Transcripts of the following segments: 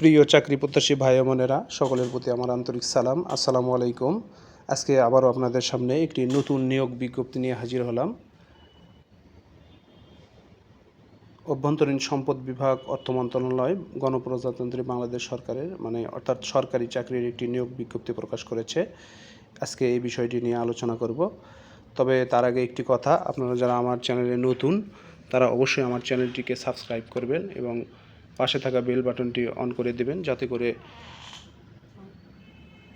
প্রিয় চাকরি প্রত্যাশী ভাই বোনেরা, সকলের প্রতি আমার আন্তরিক সালাম। আসসালামু আলাইকুম। আজকে আবারও আপনাদের সামনে একটি নতুন নিয়োগ বিজ্ঞপ্তি নিয়ে হাজির হলাম। অভ্যন্তরীণ সম্পদ বিভাগ অর্থ মন্ত্রণালয় গণপ্রজাতন্ত্রী বাংলাদেশ সরকারের মানে অর্থাৎ সরকারি চাকরির একটি নিয়োগ বিজ্ঞপ্তি প্রকাশ করেছে। আজকে এই বিষয়টি নিয়ে আলোচনা করব। তবে তার আগে একটি কথা, আপনারা যারা আমার চ্যানেলে নতুন, তারা অবশ্যই আমার চ্যানেলটিকে সাবস্ক্রাইব করবেন এবং পাশে থাকা বেল বাটনটি অন করে দেবেন, যাতে করে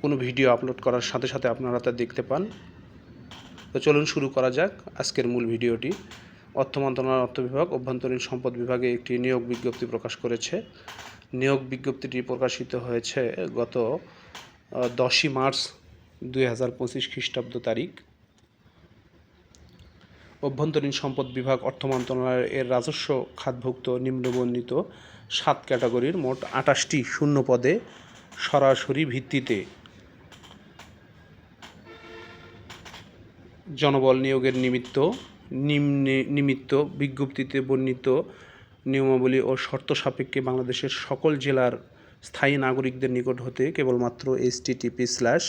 কোনো ভিডিও আপলোড করার সাথে সাথে আপনারা তা দেখতে পান। তো চলুন শুরু করা যাক আজকের মূল ভিডিওটি। অর্থ মন্ত্রণালয়, অর্থ বিভাগ, অভ্যন্তরীণ সম্পদ বিভাগে একটি নিয়োগ বিজ্ঞপ্তি প্রকাশ করেছে। নিয়োগ বিজ্ঞপ্তিটি প্রকাশিত হয়েছে গত দশই মার্চ দুই হাজার পঁচিশ খ্রিস্টাব্দ তারিখ। অভ্যন্তরীণ সম্পদ বিভাগ অর্থ মন্ত্রণালয়ের এর রাজস্ব খাতভুক্ত নিম্নবর্ণিত সাত ক্যাটাগরির মোট আটাশটি শূন্য পদে সরাসরি ভিত্তিতে জনবল নিয়োগের নিমিত্ত, নিম্নে, নিমিত্ত বিজ্ঞপ্তিতে বর্ণিত নিয়মাবলী ও শর্ত সাপেক্ষে বাংলাদেশের সকল জেলার স্থায়ী নাগরিকদের নিকট হতে কেবলমাত্র HTTP slash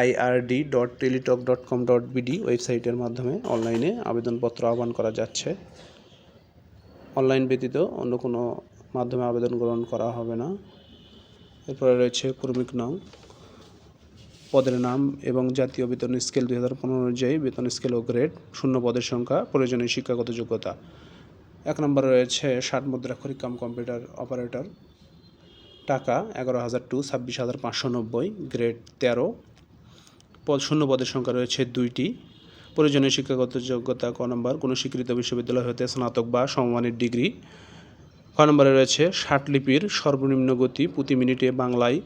IRD dot Teletalk dot com dot BD ওয়েবসাইটের মাধ্যমে অনলাইনে আবেদনপত্র আহ্বান করা যাচ্ছে। অনলাইন ব্যতীত অন্য কোনো মাধ্যমে আবেদন গ্রহণ করা হবে না। এরপরে রয়েছে কর্মিক নং পদের নাম এবং জাতীয় বেতন স্কেল দুই হাজার পনেরো অনুযায়ী বেতন স্কেল ও গ্রেড, শূন্য পদের সংখ্যা, প্রয়োজনীয় শিক্ষাগত যোগ্যতা। এক নম্বরে রয়েছে ষাট মুদ্রাক্ষরিক কাম কম্পিউটার অপারেটর। টাকা এগারো হাজার টু ছাব্বিশ হাজার পাঁচশো নব্বই, গ্রেড তেরো। পদ শূন্য পদের সংখ্যা রয়েছে দুইটি। প্রয়োজনীয় শিক্ষাগত যোগ্যতা ক নম্বর, কোনো স্বীকৃত বিশ্ববিদ্যালয় হতে স্নাতক বা সমমানের ডিগ্রি। ক নম্বরে রয়েছে ষাট লিপির সর্বনিম্ন গতি প্রতি মিনিটে বাংলায়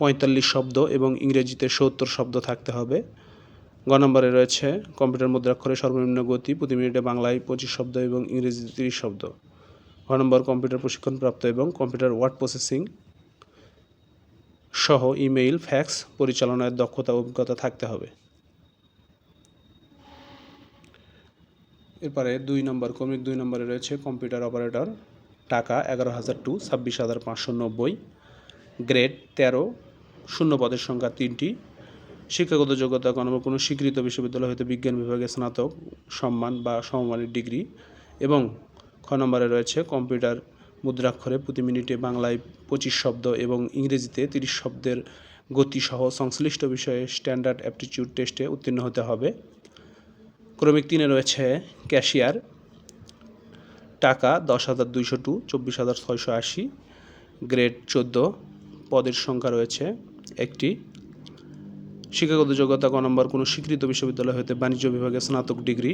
পঁয়তাল্লিশ শব্দ এবং ইংরেজিতে সত্তর শব্দ থাকতে হবে। গ নম্বরে রয়েছে কম্পিউটার মুদ্রাক্ষরে সর্বনিম্ন গতি প্রতি মিনিটে বাংলায় পঁচিশ শব্দ এবং ইংরেজিতে তিরিশ শব্দ। ঘ নম্বর কম্পিউটার প্রশিক্ষণপ্রাপ্ত এবং কম্পিউটার ওয়ার্ড প্রসেসিং সহ ইমেইল, ফ্যাক্স পরিচালনার দক্ষতা, অভিজ্ঞতা থাকতে হবে। এরপরে দুই নম্বর কমিক দুই নম্বরে রয়েছে কম্পিউটার অপারেটর, টাকা এগারো হাজার টু ছাব্বিশ হাজার পাঁচশো নব্বই, গ্রেড তেরো, শূন্য পদের সংখ্যা তিনটি, শিক্ষাগত যোগ্যতা কোনো কোনো স্বীকৃত বিশ্ববিদ্যালয় হতে বিজ্ঞান বিভাগে স্নাতক, সম্মান বা সমমানের ডিগ্রি, এবং খ নম্বরে রয়েছে কম্পিউটার মুদ্রাক্ষরে প্রতি মিনিটে বাংলায় পঁচিশ শব্দ এবং ইংরেজিতে তিরিশ শব্দের গতিসহ সংশ্লিষ্ট বিষয়ে স্ট্যান্ডার্ড অ্যাপটিটিউড টেস্টে উত্তীর্ণ হতে হবে। ক্রমিক তিনে রয়েছে ক্যাশিয়ার। টাকা দশ হাজার দুইশো টু, চব্বিশ হাজার ছয়শো আশি। গ্রেড চোদ্দ, পদের সংখ্যা রয়েছে একটি। শিক্ষাগত যোগ্যতা ক নম্বর কোনো স্বীকৃত বিশ্ববিদ্যালয় হতে বাণিজ্য বিভাগে স্নাতক ডিগ্রি।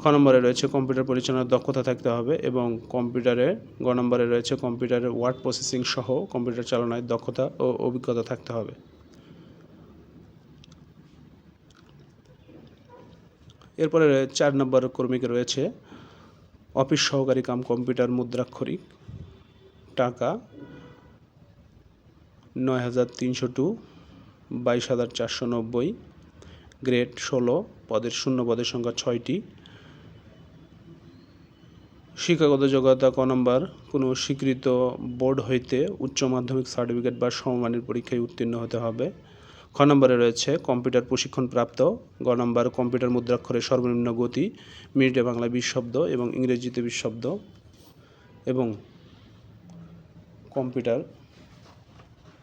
খ নম্বরে রয়েছে কম্পিউটার পরিচালনার দক্ষতা থাকতে হবে এবং কম্পিউটারে গ নম্বরে রয়েছে কম্পিউটারের ওয়ার্ড প্রসেসিং সহ কম্পিউটার চালনায় দক্ষতা ও অভিজ্ঞতা থাকতে হবে। এরপরে চার নম্বর কর্মীকে রয়েছে অফিস সহকারী কাম কম্পিউটার মুদ্রাক্ষরিক, টাকা নয় হাজার তিনশো টু বাইশ হাজার চারশো নব্বই, গ্রেড ষোলো, পদের শূন্য পদের সংখ্যা ছয়টি। শিক্ষাগত যোগ্যতা ক নম্বর, কোনো স্বীকৃত বোর্ড হইতে উচ্চ মাধ্যমিক সার্টিফিকেট বা সমমানের পরীক্ষায় উত্তীর্ণ হতে হবে। খ নম্বরে রয়েছে, কম্পিউটার প্রশিক্ষণপ্রাপ্ত, গ নম্বর, কম্পিউটার মুদ্রাক্ষরের সর্বনিম্ন গতি, মিনিটে বাংলা বিশ শব্দ এবং ইংরেজিতে বিশ শব্দ এবং কম্পিউটার,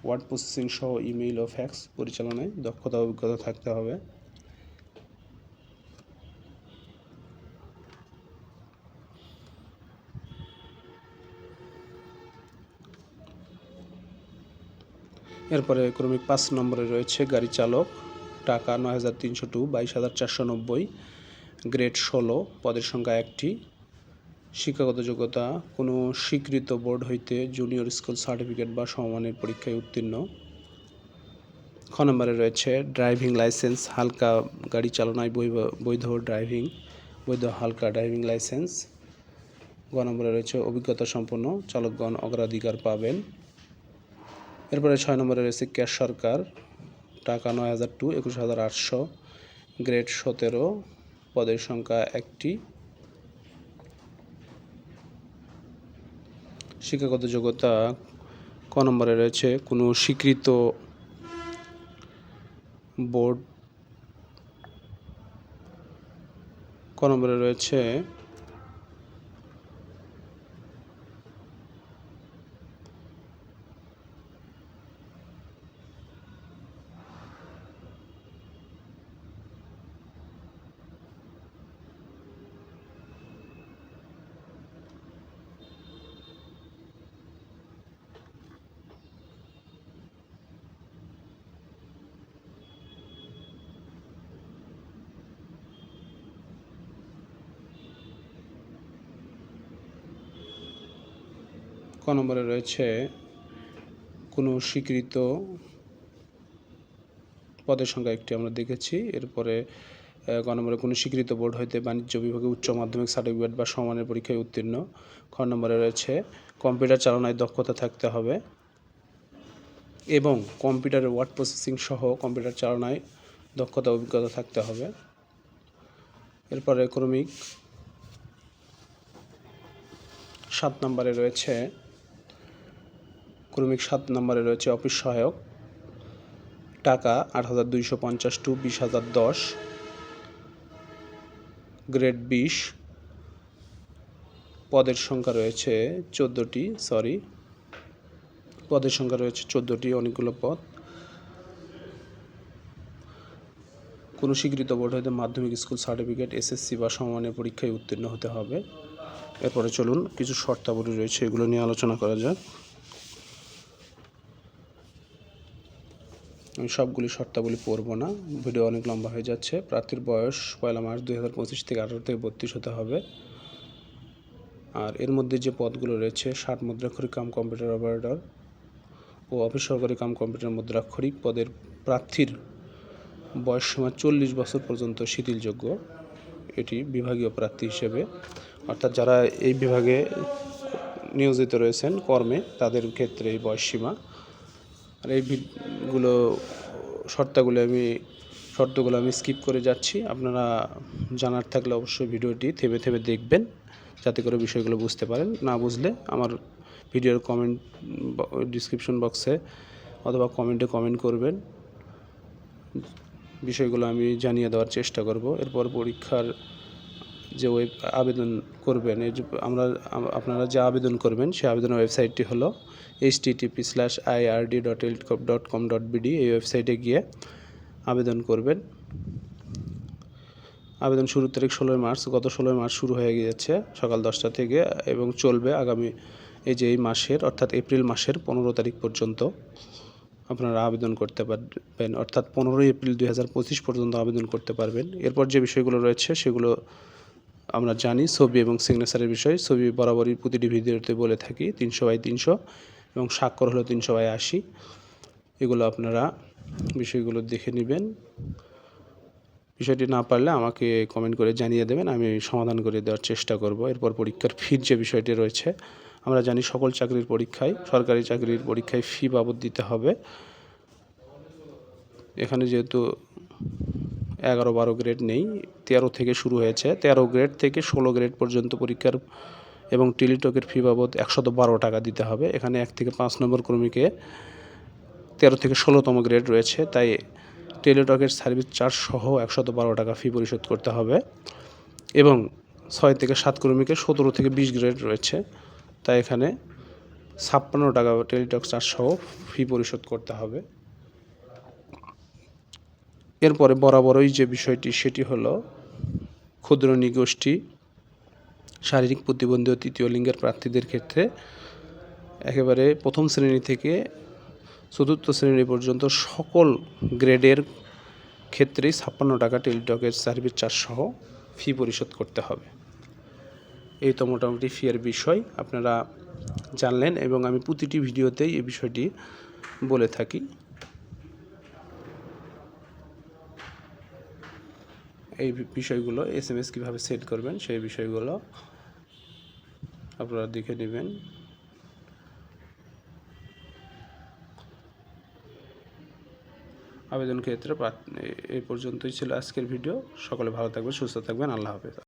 ওয়ার্ড প্রসেসিং সহ ইমেইল ও ফ্যাক্স পরিচালনায় দক্ষতা অভিজ্ঞতা থাকতে হবে। এরপরে ক্রমিক পাঁচ নম্বরে রয়েছে গাড়ি চালক, টাকা নয় হাজার তিনশো টু, বাইশ হাজার চারশো নব্বই, গ্রেড ষোলো, পদের সংখ্যা একটি। শিক্ষাগত যোগ্যতা, কোনো স্বীকৃত বোর্ড হইতে জুনিয়র স্কুল সার্টিফিকেট বা সমমানের পরীক্ষায় উত্তীর্ণ। খ নম্বরে রয়েছে ড্রাইভিং লাইসেন্স, হালকা গাড়ি চালনায় বৈধ- ড্রাইভিং, বৈধ হালকা ড্রাইভিং লাইসেন্স। গ নম্বরে রয়েছে অভিজ্ঞতা সম্পন্ন, চালকগণ অগ্রাধিকার পাবেন। এরপরে ছয় নম্বরে রয়েছে ক্যাশ সরকার, টাকা নয় হাজার টু, একুশ হাজার আটশো, গ্রেড সতেরো, পদের সংখ্যা একটি। শিক্ষাগত যোগ্যতা ক নম্বরে রয়েছে, কোনো স্বীকৃত বোর্ড। ক নম্বরে রয়েছে ক নম্বরে রয়েছে, কোনো স্বীকৃত পদের সংখ্যা একটি আমরা দেখেছি। এরপরে ক নম্বরে কোনো স্বীকৃত বোর্ড হইতে বাণিজ্য বিভাগে উচ্চ মাধ্যমিক সার্টিফিকেট বা সমানের পরীক্ষায় উত্তীর্ণ। খ নম্বরে রয়েছে, কম্পিউটার চালনায় দক্ষতা থাকতে হবে এবং কম্পিউটারের ওয়ার্ড প্রসেসিং সহ কম্পিউটার চালনায় দক্ষতা অভিজ্ঞতা থাকতে হবে। এরপরে ক্রমিক সাত নম্বরে রয়েছে ক্রমিক সাত নম্বরে রয়েছে অফিস সহায়ক। টাকা আট হাজার দুইশো পঞ্চাশ, টু বিশ হাজার দশ। গ্রেড বিশ। পদের সংখ্যা রয়েছে চোদ্দোটি, সরি। পদের সংখ্যা রয়েছে চোদ্দোটি, অনেকগুলো পদ। কোনো স্বীকৃত বোর্ড হইতে মাধ্যমিক স্কুল সার্টিফিকেট, এসএসসি বা সমমানের পরীক্ষায় উত্তীর্ণ হতে হবে। এরপরে চলুন, কিছু শর্তাবলী রয়েছে, এগুলো নিয়ে আলোচনা করা যাক। আমি সবগুলি শর্তাবলী পড়ব না। ভিডিও অনেক লম্বা হয়ে যাচ্ছে। প্রার্থীর বয়স পয়লা মার্চ দুই হাজার পঁচিশ থেকে আঠারো থেকে বত্রিশ হতে হবে। আর এর মধ্যে যে পদগুলো রয়েছে, ষাট মুদ্রাক্ষরিক কাম কম্পিউটার অপারেটর ও অফিস সহকারী কাম কম্পিউটার মুদ্রাক্ষরিক পদের প্রার্থীর বয়স সীমা চল্লিশ বছর পর্যন্ত শিথিলযোগ্য। এটি বিভাগীয় প্রার্থী হিসেবে। অর্থাৎ যারা এই বিভাগে নিয়োজিত রয়েছেন কর্মে, তাদের ক্ষেত্রে এই বয়স সীমা আর এই ভিডগুলো শর্তাগুলো আমি, শর্তগুলো আমি স্কিপ করে যাচ্ছি। আপনারা জানার থাকলে অবশ্যই ভিডিওটি থেমে থেমে দেখবেন, যাতে করে বিষয়গুলো বুঝতে পারেন। না বুঝলে আমার ভিডিওর কমেন্ট ডিসক্রিপশন বক্সে অথবা কমেন্টে কমেন্ট করবেন। বিষয়গুলো আমি জানিয়ে দেওয়ার চেষ্টা করব। এরপর পরীক্ষার যে ওয়েব আবেদন করবেন আমরা আপনারা যে আবেদন করবেন সেই আবেদনের ওয়েবসাইটটি হলো HTTP slash IRD dot L dot com dot BD এই ওয়েবসাইটে গিয়ে আবেদন করবেন। আবেদন শুরুর তারিখ ষোলোই মার্চ, গত ষোলোই মার্চ শুরু হয়ে গিয়েছে সকাল দশটা থেকে এবং চলবে আগামী, এই যে এই মাসের, অর্থাৎ এপ্রিল মাসের পনেরো তারিখ পর্যন্ত আপনারা আবেদন করতে পারবেন। অর্থাৎ পনেরোই এপ্রিল দুই হাজার পঁচিশ পর্যন্ত আবেদন করতে পারবেন। এরপর যে বিষয়গুলো রয়েছে সেগুলো আমরা জানি ছবি এবং সিগনেচারের বিষয়। ছবি বরাবরই প্রতিটি ভিডিওতে বলে থাকি, তিনশো বাই তিনশো এবং স্বাক্ষর হলো তিনশো বাই আশি। এগুলো আপনারা বিষয়গুলো দেখে নেবেন। বিষয়টি না পারলে আমাকে কমেন্ট করে জানিয়ে দেবেন, আমি সমাধান করে দেওয়ার চেষ্টা করব। এরপর পরীক্ষার ফির যে বিষয়টি রয়েছে, আমরা জানি সকল চাকরির পরীক্ষায়, সরকারি চাকরির পরীক্ষায় ফি বাবদ দিতে হবে। এখানে যেহেতু এগারো বারো গ্রেড নেই, তেরো থেকে শুরু হয়েছে। তেরো গ্রেড থেকে ষোলো গ্রেড পর্যন্ত পরীক্ষার এবং টেলিটকের ফি বাবদ একশত বারো টাকা দিতে হবে। এখানে এক থেকে পাঁচ নম্বর কর্মীকে তেরো থেকে ষোলোতম গ্রেড রয়েছে, তাই টেলিটকের সার্ভিস চার্জ সহ একশত বারো টাকা ফি পরিশোধ করতে হবে। এবং ছয় থেকে সাত কর্মীকে সতেরো থেকে বিশ গ্রেড রয়েছে, তাই এখানে ছাপ্পান্ন টাকা টেলিটক চার্জ সহ ফি পরিশোধ করতে হবে। এরপরে বরাবরই যে বিষয়টি, সেটি হলো ক্ষুদ্র নিগোষ্ঠী, শারীরিক প্রতিবন্ধী ও তৃতীয় লিঙ্গের প্রার্থীদের ক্ষেত্রে একেবারে প্রথম শ্রেণি থেকে চতুর্থ শ্রেণি পর্যন্ত সকল গ্রেডের ক্ষেত্রেই ছাপ্পান্ন টাকা টেলিটকের সার্ভিস চার্জ সহ ফি পরিশোধ করতে হবে। এই তো মোটামুটি ফিয়ের বিষয়, আপনারা জানলেন এবং আমি প্রতিটি ভিডিওতেই এই বিষয়টি বলে থাকি। এই বিষয়গুলো এস এম এস কীভাবে সেট করবেন সেই বিষয়গুলো আপনারা দেখে নেবেন। আবেদন ক্ষেত্রে এই পর্যন্তই ছিল আজকের ভিডিও। সকলে ভালো থাকবেন, সুস্থ থাকবেন। আল্লাহ হাফেজ।